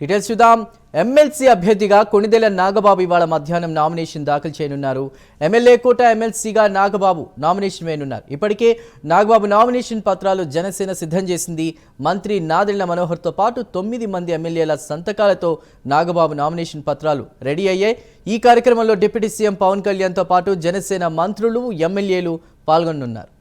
Details చూద్దాం. MLC అభ్యర్థిగా కొణిదెల నాగబాబు ఇవాళ మధ్యాహ్నం నామినేషన్ దాఖలు చేయనున్నారు. ఎమ్మెల్యే కోట ఎమ్మెల్సీగా నాగబాబు నామినేషన్ వేయనున్నారు. ఇప్పటికే నాగబాబు నామినేషన్ పత్రాలు జనసేన సిద్ధం చేసింది. మంత్రి నాదెళ్ళ మనోహర్తో పాటు తొమ్మిది మంది ఎమ్మెల్యేల సంతకాలతో నాగబాబు నామినేషన్ పత్రాలు రెడీ అయ్యాయి. ఈ కార్యక్రమంలో డిప్యూటీ సీఎం పవన్ కళ్యాణ్తో పాటు జనసేన మంత్రులు ఎమ్మెల్యేలు పాల్గొనున్నారు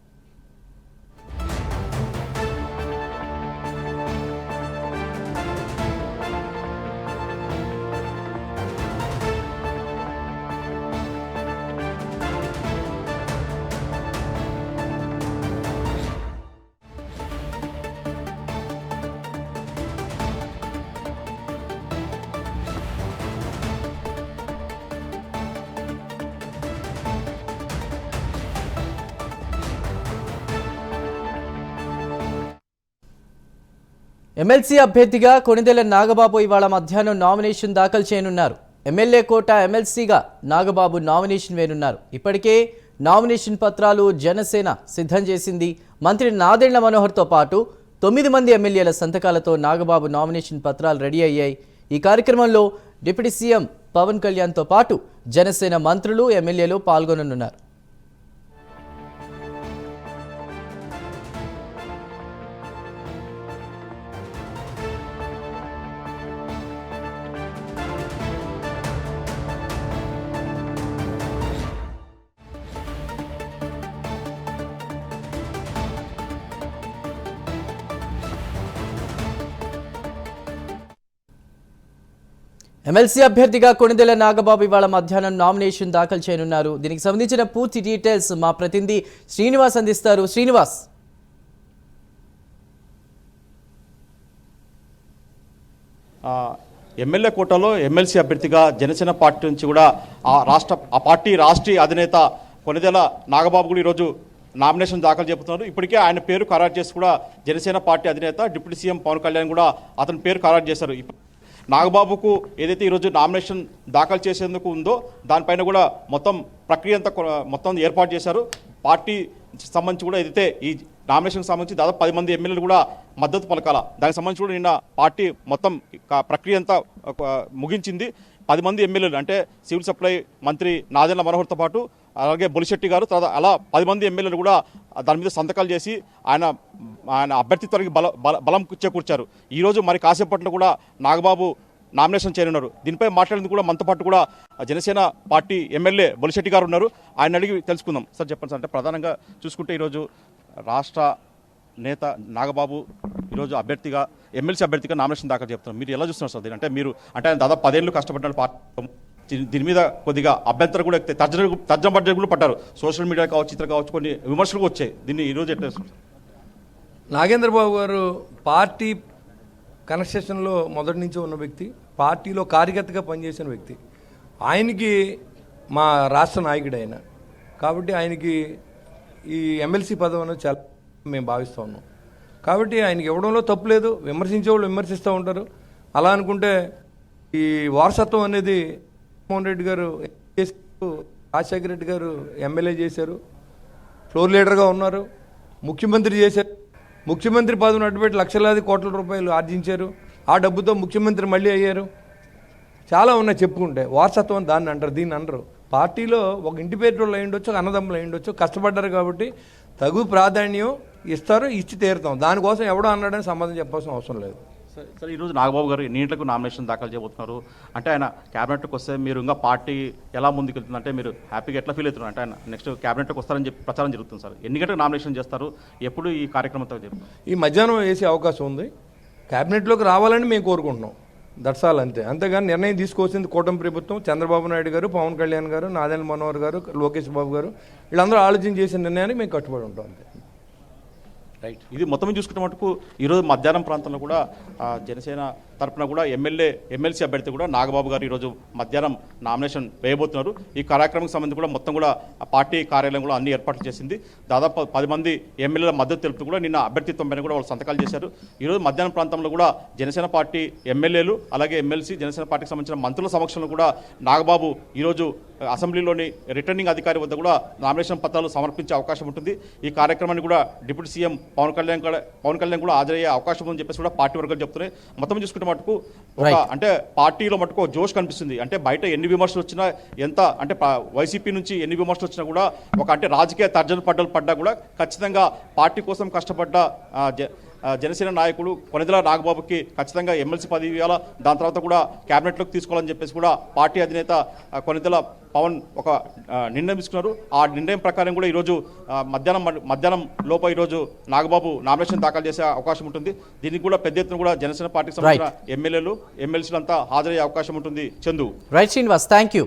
ఎమ్మెల్సీ అభ్యర్థిగా కొణిదెల నాగబాబు ఇవాళ మధ్యాహ్నం నామినేషన్ దాఖలు చేయనున్నారు. ఎమ్మెల్యే కోట ఎమ్మెల్సీగా నాగబాబు నామినేషన్ వేనున్నారు ఇప్పటికే నామినేషన్ పత్రాలు జనసేన సిద్ధం చేసింది. మంత్రి నాదెండ్ల మనోహర్తో పాటు తొమ్మిది మంది ఎమ్మెల్యేల సంతకాలతో నాగబాబు నామినేషన్ పత్రాలు రెడీ అయ్యాయి. ఈ కార్యక్రమంలో డిప్యూటీ సీఎం పవన్ కళ్యాణ్తో పాటు జనసేన మంత్రులు ఎమ్మెల్యేలు పాల్గొననున్నారు. ఎమ్మెల్సీ అభ్యర్థిగా కొణిదెల నాగబాబు ఇవాళ మధ్యాహ్నం నామినేషన్ దాఖలు చేయనున్నారు. దీనికి సంబంధించిన పూర్తి డీటెయిల్స్ మా ప్రతినిధి శ్రీనివాస్ అందిస్తారు. శ్రీనివాస్. ఎమ్మెల్యే కోటాలో ఎమ్మెల్సీ అభ్యర్థిగా జనసేన పార్టీ నుంచి కూడా ఆ రాష్ట్ర ఆ పార్టీ రాష్ట్రీయ అధినేత కొనిదెల నాగబాబు కూడా ఈరోజు నామినేషన్ దాఖలు చెబుతున్నారు ఇప్పటికే ఆయన పేరు ఖరారు చేసి కూడా జనసేన పార్టీ అధినేత డిప్యూటీ సీఎం పవన్ కళ్యాణ్ కూడా అతని పేరు ఖరారు చేశారు. నాగబాబుకు ఏదైతే ఈరోజు నామినేషన్ దాఖలు చేసేందుకు ఉందో దానిపైన కూడా మొత్తం ప్రక్రియ అంతా మొత్తం ఏర్పాటు చేశారు. పార్టీ సంబంధించి కూడా ఏదైతే ఈ నామినేషన్కి సంబంధించి దాదాపు పది మంది ఎమ్మెల్యేలు కూడా మద్దతు పలకాల. దానికి సంబంధించి కూడా నిన్న పార్టీ మొత్తం ప్రక్రియ అంతా ముగించింది. పది మంది ఎమ్మెల్యేలు అంటే సివిల్ సప్లై మంత్రి నాదెండ్ల మనోహర్తో పాటు అలాగే బొలిశెట్టి గారు తర్వాత అలా పది మంది ఎమ్మెల్యేలు కూడా దాని మీద సంతకాలు చేసి ఆయన ఆయన అభ్యర్థిత్వానికి బల బల- బలం చేకూర్చారు. ఈరోజు మరి కాసేపట్లో కూడా నాగబాబు నామినేషన్ చేయనున్నారు. దీనిపై మాట్లాడేందుకు కూడా మనతో పాటు కూడా జనసేన పార్టీ ఎమ్మెల్యే బొలిశెట్టి గారు ఉన్నారు. ఆయన అడిగి తెలుసుకుందాం. సార్ చెప్పండి సార్. అంటే ప్రధానంగా చూసుకుంటే ఈరోజు రాష్ట్ర నేత నాగబాబు ఈరోజు అభ్యర్థిగా ఎమ్మెల్సీ అభ్యర్థిగా నామినేషన్ దాఖలు చెప్తున్నారు. మీరు ఎలా చూస్తున్నారు సార్ దీని అంటే మీరు అంటే దాదాపు పదేళ్ళు కష్టపడ్డారు పార్టీ దీని- మీద కొద్దిగా అభ్యంతరం కూడా ఎక్కితే తర్జన తర్జన బడ్జెట్ కూడా పడ్డారు సోషల్ మీడియా కావచ్చు ఇతర కావచ్చు కొన్ని విమర్శలు వచ్చాయి. దీన్ని ఈరోజు ఎట్లా నాగేంద్ర బాబు గారు పార్టీ కన్స్ట్రక్షన్లో మొదటి నుంచి ఉన్న వ్యక్తి పార్టీలో కార్యకర్తగా పనిచేసిన వ్యక్తి. ఆయనకి మా రాష్ట్ర నాయకుడు ఆయన. కాబట్టి ఆయనకి ఈ ఎమ్మెల్సీ పదవి అనేది చాలా మేము భావిస్తూ ఉన్నాం. కాబట్టి ఆయనకి ఇవ్వడంలో తప్పు లేదు. విమర్శించే వాళ్ళు విమర్శిస్తూ ఉంటారు. అలా అనుకుంటే ఈ వారసత్వం అనేది జగన్మోహన్ రెడ్డి గారు రాజశేఖర రెడ్డి గారు ఎమ్మెల్యే చేశారు ఫ్లోర్ లీడర్గా ఉన్నారు ముఖ్యమంత్రి చేశారు. ముఖ్యమంత్రి పదవిని అడ్డుపెట్టి లక్షలాది కోట్ల రూపాయలు ఆర్జించారు. ఆ డబ్బుతో ముఖ్యమంత్రి మళ్ళీ అయ్యారు. చాలా ఉన్నాయి చెప్పుకుంటే. వారసత్వం దాన్ని అంటారు దీన్ని అనరు. పార్టీలో ఒక ఇంటి పేరు వాళ్ళు ఒక అన్నదమ్ములు అయ్యుండొచ్చు కష్టపడ్డారు కాబట్టి తగు ప్రాధాన్యం ఇస్తారు ఇచ్చి తీరుతాం. దానికోసం ఎవడో అన్నాడని సమాధానం చెప్పాల్సిన అవసరం లేదు. సార్ ఈరోజు నాగబాబు గారు ఎన్నింటికి నామినేషన్ దాఖలు చేయబోతున్నారు? అంటే ఆయన క్యాబినెట్కి వస్తే మీరు ఇంకా పార్టీ ఎలా ముందుకెళ్తుంది? అంటే మీరు హ్యాపీగా ఎట్లా ఫీల్ అవుతున్నారు? అంటే ఆయన నెక్స్ట్ క్యాబినెట్కి వస్తారని చెప్పి ప్రచారం జరుగుతుంది సార్. ఎన్ని గంటలకు నామినేషన్ చేస్తారు? ఎప్పుడు ఈ కార్యక్రమంతో చెప్పి ఈ మధ్యాహ్నం వేసే అవకాశం ఉంది. క్యాబినెట్లోకి రావాలని మేము కోరుకుంటున్నాం. దర్శాలు అంతే. అంతేగాని నిర్ణయం తీసుకోవాల్సింది కూటమి ప్రభుత్వం. చంద్రబాబు నాయుడు గారు పవన్ కళ్యాణ్ గారు నాదెండ్ల మనోహర్ గారు లోకేష్ బాబు గారు. వీళ్ళందరూ ఆలోచన చేసిన నిర్ణయానికి మేము కట్టుబడి ఉంటాం అంతే. రైట్ ఇది మొత్తం చూసుకున్న మటుకు ఈరోజు మధ్యాహ్నం ప్రాంతంలో కూడా జనసేన తరపున కూడా ఎమ్మెల్యే ఎమ్మెల్సీ అభ్యర్థి కూడా నాగబాబు గారు ఈరోజు మధ్యాహ్నం నామినేషన్ వేయబోతున్నారు. ఈ కార్యక్రమం సంబంధించి కూడా మొత్తం కూడా పార్టీ కార్యాలయం కూడా అన్ని ఏర్పాట్లు చేసింది. దాదాపు పది మంది ఎమ్మెల్యేల మద్దతు తెలుపుతూ కూడా నిన్న అభ్యర్థిత్వం పైన కూడా వాళ్ళు సంతకాలు చేశారు. ఈరోజు మధ్యాహ్నం ప్రాంతంలో కూడా జనసేన పార్టీ ఎమ్మెల్యేలు అలాగే ఎమ్మెల్సీ జనసేన పార్టీకి సంబంధించిన మంత్రుల సమక్షంలో కూడా నాగబాబు ఈరోజు అసెంబ్లీలోని రిటర్నింగ్ అధికారి వద్ద కూడా నామినేషన్ పత్రాలు సమర్పించే అవకాశం ఉంటుంది. ఈ కార్యక్రమాన్ని కూడా డిప్యూటీ సీఎం పవన్ కళ్యాణ్ కూడా పవన్ కళ్యాణ్ కూడా హాజరయ్యే అవకాశం ఉందని చెప్పేసి కూడా పార్టీ వర్గాలు చెప్తున్నాయి. మొత్తం చూసుకుంటే మటుకు. అంటే పార్టీలో మటుకు జోష్ కనిపిస్తుంది అంటే బయట ఎన్ని విమర్శలు వచ్చినా ఎంత అంటే వైసీపీ నుంచి ఎన్ని విమర్శలు వచ్చినా కూడా ఒక అంటే రాజకీయ తర్జన పడ్డలు పడ్డా కూడా ఖచ్చితంగా పార్టీ కోసం కష్టపడ్డ జనసేన నాయకుడు కొనిదెల నాగబాబుకి ఖచ్చితంగా ఎమ్మెల్సీ పదవి ఇవ్వాలా దాని తర్వాత కూడా క్యాబినెట్లోకి తీసుకోవాలని చెప్పేసి కూడా పార్టీ అధినేత కొనిదెల పవన్ ఒక నిర్ణయం తీసుకున్నారు ఆ నిర్ణయం ప్రకారం కూడా ఈరోజు మధ్యాహ్నం మధ్యాహ్నం లోప ఈరోజు నాగబాబు నామినేషన్ దాఖలు చేసే అవకాశం ఉంటుంది. దీనికి కూడా పెద్ద ఎత్తున కూడా జనసేన పార్టీకి సంబంధించిన ఎమ్మెల్యేలు ఎమ్మెల్సీలు అంతా హాజరయ్యే అవకాశం ఉంటుంది. Chandu. Right Srinivas thank you